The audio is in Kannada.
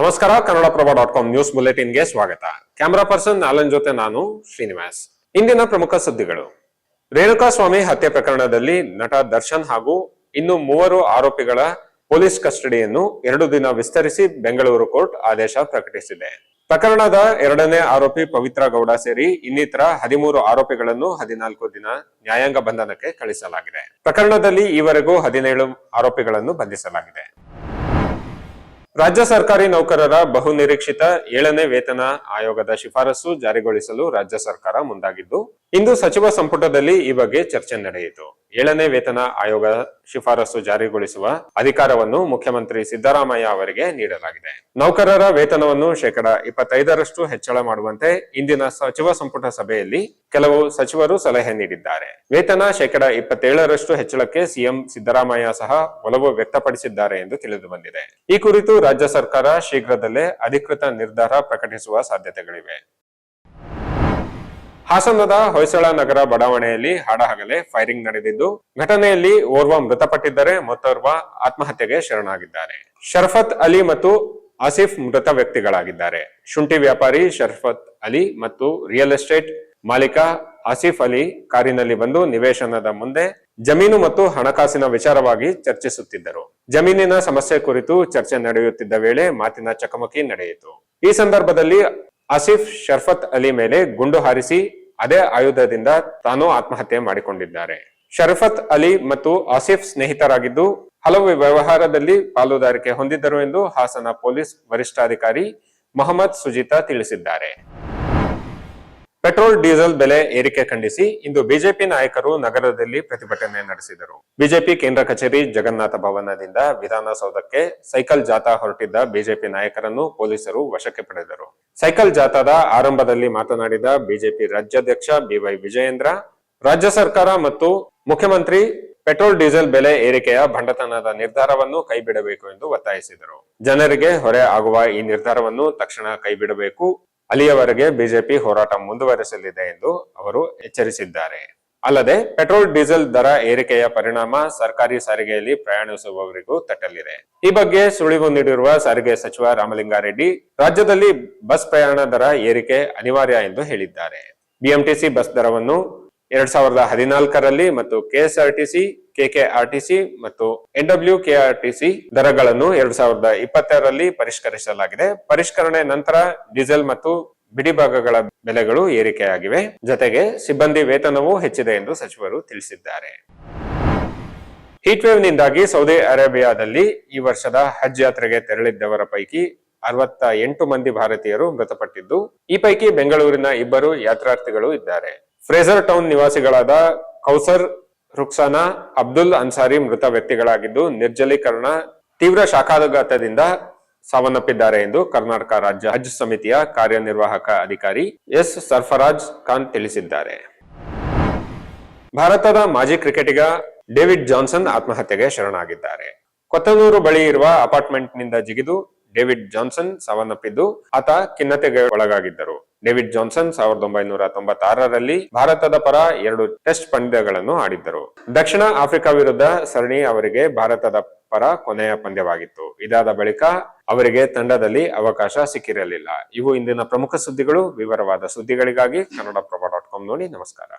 ನಮಸ್ಕಾರ, ಕನ್ನಡಪ್ರಭ ಡಾಟ್ ಕಾಮ್ ನ್ಯೂಸ್ ಬುಲೆಟಿನ್ಗೆ ಸ್ವಾಗತ. ಕ್ಯಾಮರಾ ಪರ್ಸನ್ ನಾಲನ್ ಜೊತೆ ನಾನು ಶ್ರೀನಿವಾಸ್. ಇಂದಿನ ಪ್ರಮುಖ ಸುದ್ದಿಗಳು. ರೇಣುಕಾ ಸ್ವಾಮಿ ಹತ್ಯೆ ಪ್ರಕರಣದಲ್ಲಿ ನಟ ದರ್ಶನ್ ಹಾಗೂ ಇನ್ನು ಮೂವರು ಆರೋಪಿಗಳ ಪೊಲೀಸ್ ಕಸ್ಟಡಿಯನ್ನು ಎರಡು ದಿನ ವಿಸ್ತರಿಸಿ ಬೆಂಗಳೂರು ಕೋರ್ಟ್ ಆದೇಶ ಪ್ರಕಟಿಸಿದೆ. ಪ್ರಕರಣದ ಎರಡನೇ ಆರೋಪಿ ಪವಿತ್ರ ಗೌಡ ಸೇರಿ ಇನ್ನಿತರ ಹದಿಮೂರು ಆರೋಪಿಗಳನ್ನು ಹದಿನಾಲ್ಕು ದಿನ ನ್ಯಾಯಾಂಗ ಬಂಧನಕ್ಕೆ ಕಳಿಸಲಾಗಿದೆ. ಪ್ರಕರಣದಲ್ಲಿ ಈವರೆಗೂ ಹದಿನೇಳು ಆರೋಪಿಗಳನ್ನು ಬಂಧಿಸಲಾಗಿದೆ. ರಾಜ್ಯ ಸರ್ಕಾರಿ ನೌಕರರ ಬಹುನಿರೀಕ್ಷಿತ ಏಳನೇ ವೇತನ ಆಯೋಗದ ಶಿಫಾರಸು ಜಾರಿಗೊಳಿಸಲು ರಾಜ್ಯ ಸರ್ಕಾರ ಮುಂದಾಗಿದ್ದು ಇಂದು ಸಚಿವ ಸಂಪುಟದಲ್ಲಿ ಈ ಬಗ್ಗೆ ಚರ್ಚೆ ನಡೆಯಿತು. ಏಳನೇ ವೇತನ ಆಯೋಗ ಶಿಫಾರಸು ಜಾರಿಗೊಳಿಸುವ ಅಧಿಕಾರವನ್ನು ಮುಖ್ಯಮಂತ್ರಿ ಸಿದ್ದರಾಮಯ್ಯ ಅವರಿಗೆ ನೀಡಲಾಗಿದೆ. ನೌಕರರ ವೇತನವನ್ನು ಶೇಕಡ ಇಪ್ಪತ್ತೈದರಷ್ಟು ಹೆಚ್ಚಳ ಮಾಡುವಂತೆ ಇಂದಿನ ಸಚಿವ ಸಂಪುಟ ಸಭೆಯಲ್ಲಿ ಕೆಲವು ಸಚಿವರು ಸಲಹೆ ನೀಡಿದ್ದಾರೆ. ವೇತನ ಶೇಕಡ ಇಪ್ಪತ್ತೇಳರಷ್ಟು ಹೆಚ್ಚಳಕ್ಕೆ ಸಿಎಂ ಸಿದ್ದರಾಮಯ್ಯ ಸಹ ಒಲವು ವ್ಯಕ್ತಪಡಿಸಿದ್ದಾರೆ ಎಂದು ತಿಳಿದು ಬಂದಿದೆ. ಈ ಕುರಿತು ರಾಜ್ಯ ಸರ್ಕಾರ ಶೀಘ್ರದಲ್ಲೇ ಅಧಿಕೃತ ನಿರ್ಧಾರ ಪ್ರಕಟಿಸುವ ಸಾಧ್ಯತೆಗಳಿವೆ. ಹಾಸನದ ಹೊಯ್ಸಳ ನಗರ ಬಡಾವಣೆಯಲ್ಲಿ ಹಾಡಹಗಲೆ ಫೈರಿಂಗ್ ನಡೆದಿದ್ದು, ಘಟನೆಯಲ್ಲಿ ಓರ್ವ ಮೃತಪಟ್ಟಿದ್ದರೆ, ಮತ್ತೋರ್ವ ಆತ್ಮಹತ್ಯೆಗೆ ಶರಣಾಗಿದ್ದಾರೆ. ಶರ್ಫತ್ ಅಲಿ ಮತ್ತು ಆಸಿಫ್ ಮೃತ ವ್ಯಕ್ತಿಗಳಾಗಿದ್ದಾರೆ. ಶುಂಠಿ ವ್ಯಾಪಾರಿ ಶರ್ಫತ್ ಅಲಿ ಮತ್ತು ರಿಯಲ್ ಎಸ್ಟೇಟ್ ಮಾಲೀಕ ಆಸಿಫ್ ಅಲಿ ಕಾರಿನಲ್ಲಿ ಬಂದು ನಿವೇಶನದ ಮುಂದೆ ಜಮೀನು ಮತ್ತು ಹಣಕಾಸಿನ ವಿಚಾರವಾಗಿ ಚರ್ಚಿಸುತ್ತಿದ್ದರು. ಜಮೀನಿನ ಸಮಸ್ಯೆ ಕುರಿತು ಚರ್ಚೆ ನಡೆಯುತ್ತಿದ್ದ ವೇಳೆ ಮಾತಿನ ಚಕಮಕಿ ನಡೆಯಿತು. ಈ ಸಂದರ್ಭದಲ್ಲಿ ಆಸಿಫ್ ಶರ್ಫತ್ ಅಲಿ ಮೇಲೆ ಗುಂಡು ಹಾರಿಸಿ ಅದೇ ಆಯುಧದಿಂದ ತಾನು ಆತ್ಮಹತ್ಯೆ ಮಾಡಿಕೊಂಡಿದ್ದಾರೆ. ಶರಫತ್ ಅಲಿ ಮತ್ತು ಆಸಿಫ್ ಸ್ನೇಹಿತರಾಗಿದ್ದು ಹಲವು ವ್ಯವಹಾರದಲ್ಲಿ ಪಾಲುದಾರಿಕೆ ಹೊಂದಿದ್ದರು ಎಂದು ಹಾಸನ ಪೊಲೀಸ್ ವರಿಷ್ಠಾಧಿಕಾರಿ ಮೊಹಮ್ಮದ್ ಸುಜಿತಾ ತಿಳಿಸಿದ್ದಾರೆ. ಪೆಟ್ರೋಲ್, ಡೀಸೆಲ್ ಬೆಲೆ ಏರಿಕೆ ಖಂಡಿಸಿ ಇಂದು ಬಿಜೆಪಿ ನಾಯಕರು ನಗರದಲ್ಲಿ ಪ್ರತಿಭಟನೆ ನಡೆಸಿದರು. ಬಿಜೆಪಿ ಕೇಂದ್ರ ಕಚೇರಿ ಜಗನ್ನಾಥ ಭವನದಿಂದ ವಿಧಾನಸೌಧಕ್ಕೆ ಸೈಕಲ್ ಜಾಥಾ ಹೊರಟಿದ್ದ ಬಿಜೆಪಿ ನಾಯಕರನ್ನು ಪೊಲೀಸರು ವಶಕ್ಕೆ ಪಡೆದರು. ಸೈಕಲ್ ಜಾಥಾದ ಆರಂಭದಲ್ಲಿ ಮಾತನಾಡಿದ ಬಿಜೆಪಿ ರಾಜ್ಯಾಧ್ಯಕ್ಷ ಬಿವೈ ವಿಜಯೇಂದ್ರ, ರಾಜ್ಯ ಸರ್ಕಾರ ಮತ್ತು ಮುಖ್ಯಮಂತ್ರಿ ಪೆಟ್ರೋಲ್, ಡೀಸೆಲ್ ಬೆಲೆ ಏರಿಕೆಯ ಭಂಡತನದ ನಿರ್ಧಾರವನ್ನು ಕೈಬಿಡಬೇಕು ಎಂದು ಒತ್ತಾಯಿಸಿದರು. ಜನರಿಗೆ ಹೊರೆ ಆಗುವ ಈ ನಿರ್ಧಾರವನ್ನು ತಕ್ಷಣ ಕೈಬಿಡಬೇಕು. ಅಲ್ಲಿಯವರೆಗೆ ಬಿಜೆಪಿ ಹೋರಾಟ ಮುಂದುವರೆಸಲಿದೆ ಎಂದು ಅವರು ಎಚ್ಚರಿಸಿದ್ದಾರೆ. ಅಲ್ಲದೆ, ಪೆಟ್ರೋಲ್, ಡೀಸೆಲ್ ದರ ಏರಿಕೆಯ ಪರಿಣಾಮ ಸರ್ಕಾರಿ ಸಾರಿಗೆಯಲ್ಲಿ ಪ್ರಯಾಣಿಸುವವರಿಗೂ ತಟ್ಟಲಿದೆ. ಈ ಬಗ್ಗೆ ಸುಳಿವು ನೀಡಿರುವ ಸಾರಿಗೆ ಸಚಿವ ರಾಮಲಿಂಗಾರೆಡ್ಡಿ, ರಾಜ್ಯದಲ್ಲಿ ಬಸ್ ಪ್ರಯಾಣ ದರ ಏರಿಕೆ ಅನಿವಾರ್ಯ ಎಂದು ಹೇಳಿದ್ದಾರೆ. ಬಿಎಂಟಿಸಿ ಬಸ್ ದರವನ್ನು ಎರಡ್ ಸಾವಿರದ ಹದಿನಾಲ್ಕರಲ್ಲಿ ಮತ್ತು ಕೆಎಸ್ಆರ್ಟಿಸಿ, ಕೆಕೆಆರ್ಟಿಸಿ ಮತ್ತು ಎನ್ಡಬ್ಲ್ಯೂ ಕೆಆರ್ಟಿಸಿ ದರಗಳನ್ನು ಎರಡ್ ಸಾವಿರದ ಇಪ್ಪತ್ತರಲ್ಲಿ ಪರಿಷ್ಕರಿಸಲಾಗಿದೆ. ಪರಿಷ್ಕರಣೆ ನಂತರ ಡೀಸೆಲ್ ಮತ್ತು ಬಿಡಿ ಭಾಗಗಳ ಬೆಲೆಗಳು ಏರಿಕೆಯಾಗಿವೆ. ಜೊತೆಗೆ ಸಿಬ್ಬಂದಿ ವೇತನವೂ ಹೆಚ್ಚಿದೆ ಎಂದು ಸಚಿವರು ತಿಳಿಸಿದ್ದಾರೆ. ಹೀಟ್ ವೇವ್ ನಿಂದಾಗಿ ಸೌದಿ ಅರೇಬಿಯಾದಲ್ಲಿ ಈ ವರ್ಷದ ಹಜ್ ಯಾತ್ರೆಗೆ ತೆರಳಿದ್ದವರ ಪೈಕಿ ಅರವತ್ತ ಎಂಟು ಮಂದಿ ಭಾರತೀಯರು ಮೃತಪಟ್ಟಿದ್ದು, ಈ ಪೈಕಿ ಬೆಂಗಳೂರಿನ ಇಬ್ಬರು ಯಾತ್ರಾರ್ಥಿಗಳು ಇದ್ದಾರೆ. ಫ್ರೇಜರ್ ಟೌನ್ ನಿವಾಸಿಗಳಾದ ಕೌಸರ್ ರುಕ್ಸಾನಾ, ಅಬ್ದುಲ್ ಅನ್ಸಾರಿ ಮೃತ ವ್ಯಕ್ತಿಗಳಾಗಿದ್ದು ನಿರ್ಜಲೀಕರಣ ತೀವ್ರ ಶಾಖಾಘಾತದಿಂದ ಸಾವನ್ನಪ್ಪಿದ್ದಾರೆ ಎಂದು ಕರ್ನಾಟಕ ರಾಜ್ಯ ಹಜ್ ಸಮಿತಿಯ ಕಾರ್ಯನಿರ್ವಾಹಕ ಅಧಿಕಾರಿ ಎಸ್ ಸರ್ಫರಾಜ್ ಖಾನ್ ತಿಳಿಸಿದ್ದಾರೆ. ಭಾರತದ ಮಾಜಿ ಕ್ರಿಕೆಟಿಗ ಡೇವಿಡ್ ಜಾನ್ಸನ್ ಆತ್ಮಹತ್ಯೆಗೆ ಶರಣಾಗಿದ್ದಾರೆ. ಕೊತ್ತನೂರು ಬಳಿ ಇರುವ ಅಪಾರ್ಟ್ಮೆಂಟ್ನಿಂದ ಜಿಗಿದು ಡೇವಿಡ್ ಜಾನ್ಸನ್ ಸಾವನ್ನಪ್ಪಿದ್ದು ಆತ ಖಿನ್ನತೆಗೆ ಒಳಗಾಗಿದ್ದರು. ಡೇವಿಡ್ ಜಾನ್ಸನ್ ಸಾವಿರದ ಒಂಬೈನೂರ ತೊಂಬತ್ತಾರರಲ್ಲಿ ಭಾರತದ ಪರ ಎರಡು ಟೆಸ್ಟ್ ಪಂದ್ಯಗಳನ್ನು ಆಡಿದ್ದರು. ದಕ್ಷಿಣ ಆಫ್ರಿಕಾ ವಿರುದ್ಧ ಸರಣಿ ಅವರಿಗೆ ಭಾರತದ ಪರ ಕೊನೆಯ ಪಂದ್ಯವಾಗಿತ್ತು. ಇದಾದ ಬಳಿಕ ಅವರಿಗೆ ತಂಡದಲ್ಲಿ ಅವಕಾಶ ಸಿಕ್ಕಿರಲಿಲ್ಲ. ಇವು ಇಂದಿನ ಪ್ರಮುಖ ಸುದ್ದಿಗಳು. ವಿವರವಾದ ಸುದ್ದಿಗಳಿಗಾಗಿ ಕನ್ನಡಪ್ರಭ ಡಾಟ್ ಕಾಮ್ ನೋಡಿ ನಮಸ್ಕಾರ.